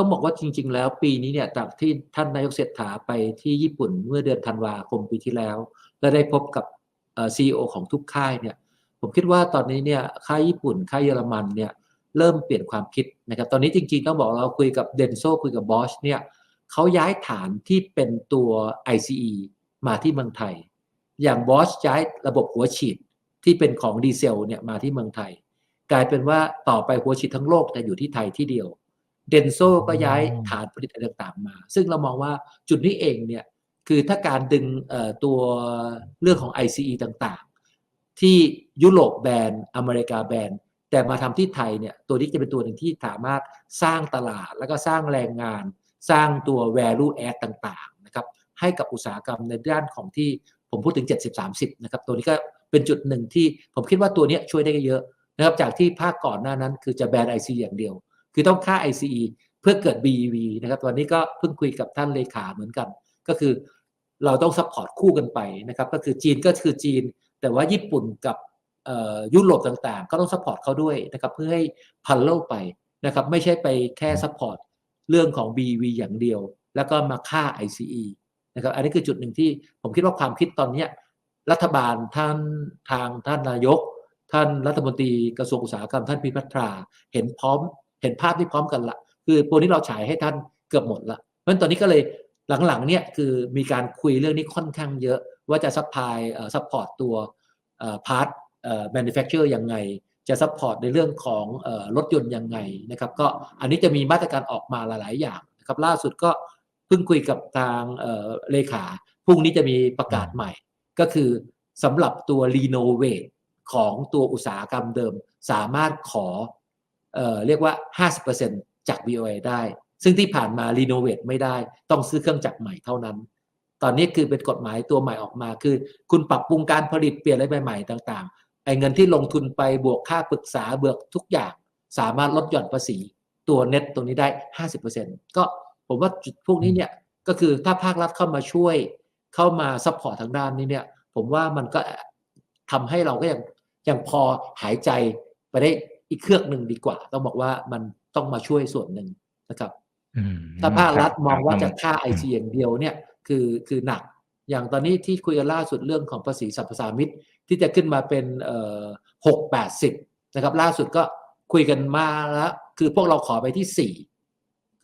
้องบอกว่าจริง ๆ แล้วปีนี้เนี่ยจากที่ท่านนายกเศรษฐาไปที่ญี่ปุ่นเมื่อเดือนธันวาคมปีที่แล้ว และได้พบกับซีอีโอของทุกค่ายเนี่ยผมคิดว่าตอนนี้เนี่ยค่ายญี่ปุ่นค่ายเยอรมันเนี่ยเริ่มเปลี่ยนความคิดนะครับตอนนี้จริงๆต้องบอกเราคุยกับเดนโซคุยกับบอชเนี่ยเขาย้ายฐานที่เป็นตัว ICE มาที่เมืองไทย อย่างบอชย้ายระบบหัวฉีดที่เป็นของดีเซลเนี่ยมาที่เมืองไทย กลายเป็นว่าต่อไปหัวฉีดทั้งโลกจะอยู่ที่ไทยที่เดียว เดนโซก็ย้ายฐานผลิตอะไรต่างๆมา ซึ่งเรามองว่าจุดนี้เองเนี่ยคือถ้าการดึงตัวเรื่องของ ICE ต่างๆ ที่ยุโรปแบนอเมริกาแบนแต่มาทำที่ไทยเนี่ยตัวนี้จะเป็นตัวหนึ่งที่สามารถสร้างตลาดแล้วก็สร้างแรงงาน สร้างตัว value add ต่างๆนะครับให้กับอุตสาหกรรมในด้านของที่ผมพูดถึง 70-30นะครับตัวนี้ก็เป็นจุดหนึ่งที่ผมคิดว่าตัวนี้ช่วยได้เยอะนะครับจากที่ภาคก่อนหน้านั้น คือจะแบน ICE อย่างเดียว คือต้องค่า ICE เพื่อเกิด BEV นะครับวันนี้ก็เพิ่งคุยกับท่านเลขาเหมือนกัน ก็คือเราต้องซัพพอร์ตคู่กันไปนะครับ ก็คือจีนก็คือจีน แต่ว่าญี่ปุ่นกับยุโรปต่างๆ ก็ต้องซัพพอร์ตเขาด้วยนะครับเพื่อให้พันโลกไปนะครับไม่ใช่ไปแค่ซัพพอร์ตเรื่องของ BEV อย่างเดียว แล้วก็มาค่า ICE นะครับอันนี้คือจุดหนึ่งที่ผมคิดว่าความคิดตอนนี้รัฐบาลท่านทางท่านนายก ท่านรัฐมนตรีกระทรวงอุตสาหกรรมท่านพิพัฒราเห็นพร้อม เห็นภาพที่พร้อมกันละคือโปรนี้เราฉายให้ท่านเกือบหมดละเพราะฉะนั้นตอนนี้ก็เลยหลังๆเนี่ยคือมีการคุยเรื่องนี้ค่อนข้างเยอะ ว่าจะซัพพลายซัพพอร์ตตัวพาร์ทแมนูแฟคเจอร์ยังไง จะซัพพอร์ตในเรื่องของรถยนต์ยังไงนะครับก็อันนี้จะมีมาตรการออกมาหลาย ๆ อย่างนะครับล่าสุดก็เพิ่งคุยกับทางเลขาพรุ่งนี้จะมีประกาศใหม่ ก็คือสำหรับตัวรีโนเวทของตัวอุตสาหกรรมเดิม สามารถขอ เเรียกว่า 50%จาก VOA ได้ ซึ่งที่ผ่านมารีโนเวทไม่ได้ ต้องซื้อเครื่องจักรใหม่เท่านั้น ตอนนี้คือเป็นกฎหมายตัวใหม่ออกมาคือ คุณปรับปรุงการผลิตเปลี่ยนอะไรใหม่ๆต่างๆไอ้เงินที่ลงทุนไปบวกค่าปรึกษาเบือกทุกอย่าง สามารถลดหย่อนภาษีตัวเน็ตตรงนี้ได้ 50%ก็ผมว่าจุดพวกนี้เนี่ยก็คือถ้าภาครัฐเข้ามาช่วยเข้ามาซัพพอร์ตทางด้านนี้เนี่ยผมว่ามันก็ทำให้เราก็ยังยังพอหายใจไปได้ อีกเครื่องหนึ่งดีกว่า ต้องบอกว่ามันต้องมาช่วยส่วนหนึ่งนะครับถ้าภาครัฐมองว่าจะค่าไอซีอย่างเดียวเนี่ยคือคือหนัก อย่างตอนนี้ที่คุยกันล่าสุดเรื่องของภาษีสรรพสามิตที่จะขึ้นมาเป็นเอ่อหกแปดสิบนะครับ ล่าสุดก็คุยกันมาแล้วคือพวกเราขอไปที่สี่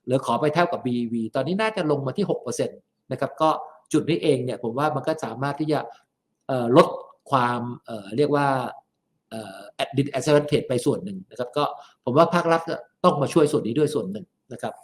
หรือขอไปเท่ากับ BEV ตอนนี้น่าจะลงมาที่หกเปอร์เซ็นตนะครับ ก็จุดนี้เองเนี่ยผมว่ามันก็สามารถที่จะลดความเเรียกว่าแอ ดดิทแอสเซนเพจไปส่วนหนึ่งนะครับ ก็ผมว่าภาครัฐต้องมาช่วยส่วนนี้ด้วยส่วนหนึ่งนะครับ